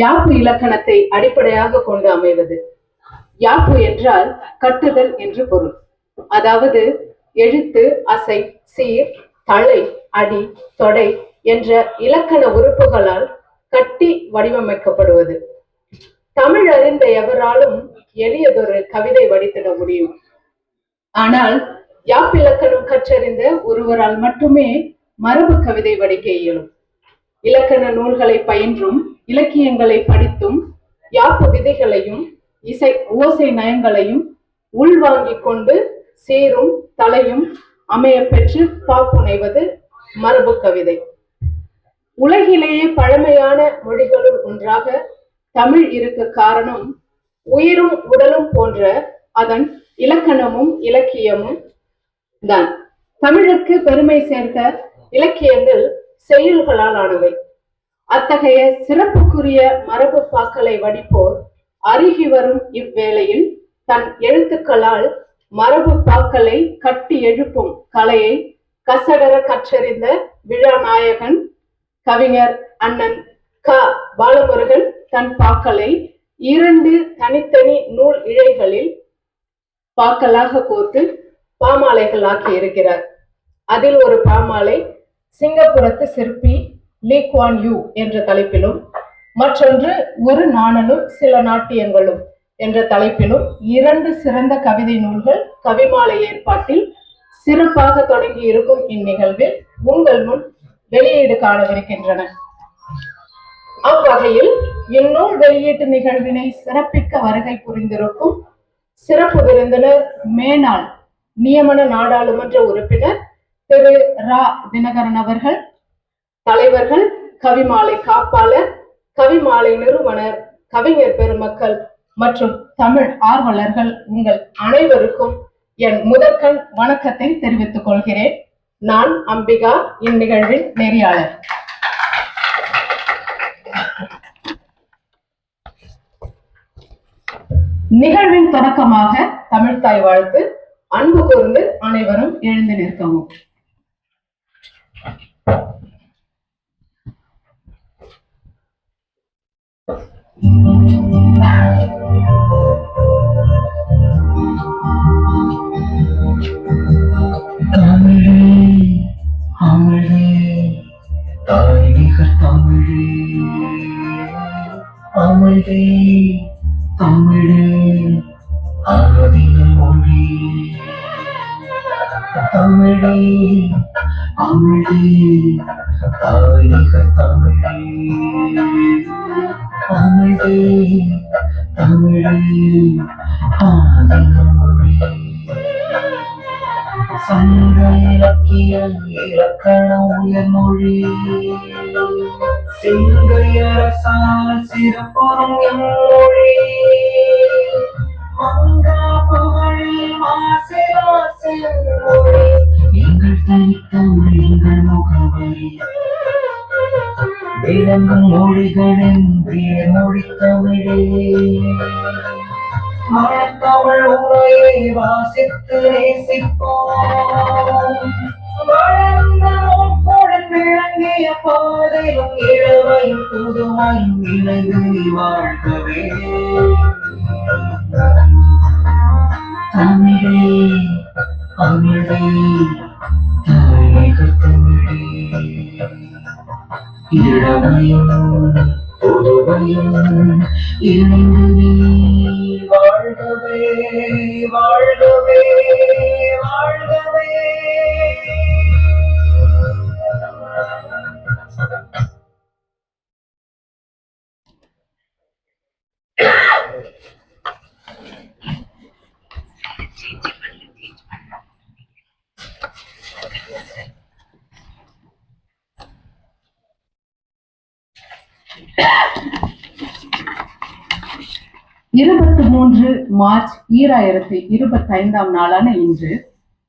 யாப்பு இலக்கணத்தை அடிப்படையாக கொண்டு அமைவது. யாப்பு என்றால் கட்டுதல் என்று பொருள். அதாவது எழுத்து அசை சீர் தலை அடி தொடை என்ற இலக்கண உறுப்புகளால் கட்டி வடிவமைக்கப்படுவது. தமிழ் அறிந்த எவராலும் எளியதொரு கவிதை வடித்திட முடியும். ஆனால் யாப்பிலக்கணம் கற்றறிந்த ஒருவரால் மட்டுமே மரபு கவிதை வடிக்க இயலும். இலக்கண நூல்களை பயின்றும் இலக்கியங்களை படித்தும் யாப்பு விதைகளையும் இசை ஓசை நயங்களையும் உள்வாங்கிக் கொண்டு சேரும் தலையும் அமைய பெற்று பாப்புனைவது மரபு கவிதை. உலகிலேயே பழமையான மொழிகளுள் ஒன்றாக தமிழ் இருக்க காரணம் உயிரும் உடலும் போன்ற அதன் இலக்கணமும் இலக்கியமும் தான். தமிழுக்கு பெருமை சேர்ந்த இலக்கியங்கள் செயல்களால் ஆனவை அத்தகைய சிறப்புக்குரிய மரபு பாக்களை வடிப்போர் அருகி வரும் இவ்வேளையில் தன் எழுத்துக்களால் மரபு பாக்களை கட்டி எழுப்பும் கலையை கசடர கற்றறிந்த விழாநாயகன் கவிஞர் அண்ணன் க. பாலமுருகன் தன் பாக்களை இரண்டு தனித்தனி நூல் இழைகளில் பாக்களாக கோத்து பாமாலைகள் ஆக்கி இருக்கிறார். அதில் ஒரு பாமாலை சிங்கப்புரத்து சிற்பி லீ குவான் யூ என்ற தலைப்பிலும் மற்றொன்று ஒரு நாணலும் சில நாட்டியங்களும் என்ற தலைப்பிலும் இரண்டு சிறந்த கவிதை நூல்கள் கவிமாலை ஏற்பாட்டில் சிறப்பாக தொடங்கி இருக்கும் இந்நிகழ்வில் உங்கள் முன் வெளியீடு காணவிருக்கின்றன. அவ்வகையில் இந்நூல் வெளியீட்டு நிகழ்வினை சிறப்பிக்க வருகை புரிந்திருக்கும் சிறப்பு விருந்தினர் மேனாள் நியமன நாடாளுமன்ற உறுப்பினர் திரு ரா தினகரன் அவர்கள் தலைவர்கள் கவிமாலை காப்பாளர் கவிமாலை நிறுவனர் கவிஞர் பெருமக்கள் மற்றும் தமிழ் ஆர்வலர்கள் உங்கள் அனைவருக்கும் என் முதற்கண் வணக்கத்தை தெரிவித்துக் கொள்கிறேன். நான் அம்பிகா இந்நிகழ்வின் நெறியாளர். நிகழ்வின் தொடக்கமாக தமிழ்தாய் வாழ்த்து அன்பு கூர்ந்து அனைவரும் எழுந்து நிற்கவும். தமிழே அமிழே தாய்மிகர் தமிழே அமிழே தமிழே ஆதின மொழி தமிழே அமிழே தாய்மிகர் தமிழே தமிழே தமிழே ஆதிமொழி சங்க இலக்கிய இலக்கண உயர்மொழி சிங்கையரசால் சிறப்புறும் எம்மொழி மங்கா புகழில் மாசிலா மொழி எங்கள் தனித்தமிழ் எங்கள் முகவரி விளங்கும் மொழிகளின் வேர்மொழி தமிழே மழத்தமிழ் உரையை வாசித்து நேசிப்போம். வளர்ந்த நோக்குடன் விளங்கிய பாதையும் இழவையும் புதுமையும் இணைந்து நீ வாழ்கவே. தமிழே தமிழே. இளமையும் பொதுவையும் இணைந்து நீ வாழ்கவே வாழ்கவே வாழ்கவே இருபத்தி மூன்று மார்ச் ஈராயிரத்தி இருபத்தி ஐந்தாம் நாளான இன்று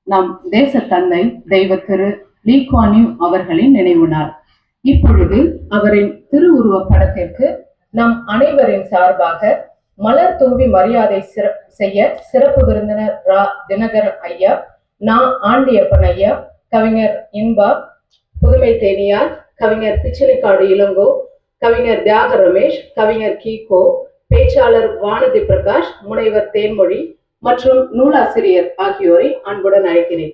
நம் தேச தந்தை தெய்வ திரு லீ குவான்யூ அவர்களின் நினைவு நாள். இப்பொழுது அவரின் திருவுருவ படத்திற்கு நம் அனைவரின் சார்பாக மலர் தூவி மரியாதை செய்ய சிறப்பு விருந்தினர் ரா தினகரன் ஐயா நா ஆண்டியப்பன் ஐயா கவிஞர் இன்பா புதுமை தேனியார் கவிஞர் பிச்சிலிக்காடு இளங்கோ கவிஞர் தியாக ரமேஷ் கவிஞர் கீகோ பேச்சாளர் வானதி பிரகாஷ் முனைவர் தேன்மொழி மற்றும் நூலாசிரியர் ஆகியோரை அன்புடன் அழைக்கிறேன்.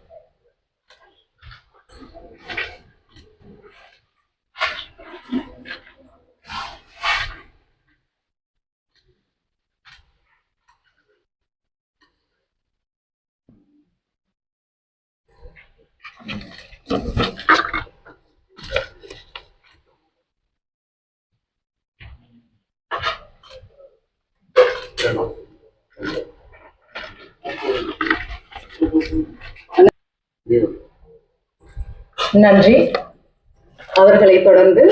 நன்றி. அவர்களை தொடர்ந்து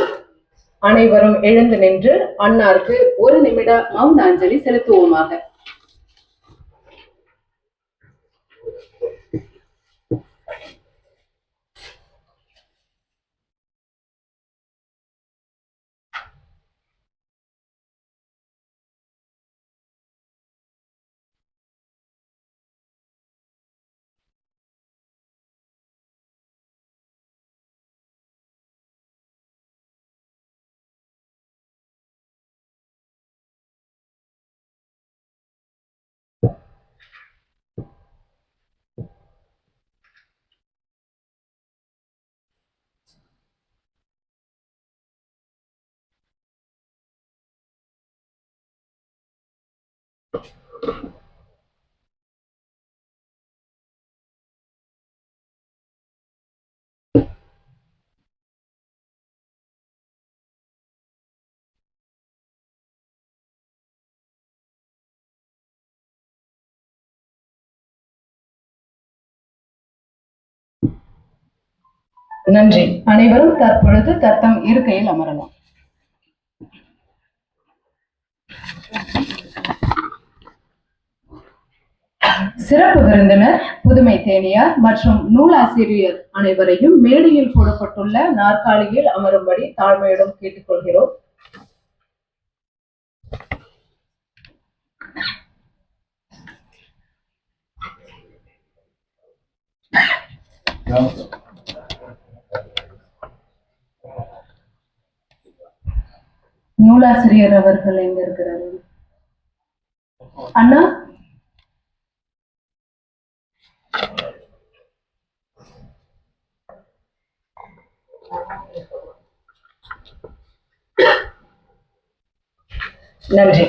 அனைவரும் எழுந்து நின்று அன்னாருக்கு ஒரு நிமிட மௌன அஞ்சலி செலுத்துவோமாக. நன்றி. அனைவரும் தற்பொழுது தத்தம் இருக்கையில் அமரலாம். சிறப்பு விருந்தினர் புதுமை தேனியார் மற்றும் நூலாசிரியர் அனைவரையும் மேடையில் போடப்பட்டுள்ள நாற்காலியில் அமரும்படி தாழ்மையிடம் கேட்டுக்கொள்கிறோம். நூலாசிரியர் அவர்கள் எங்க இருக்கிறாரு? அண்ணா? நன்றி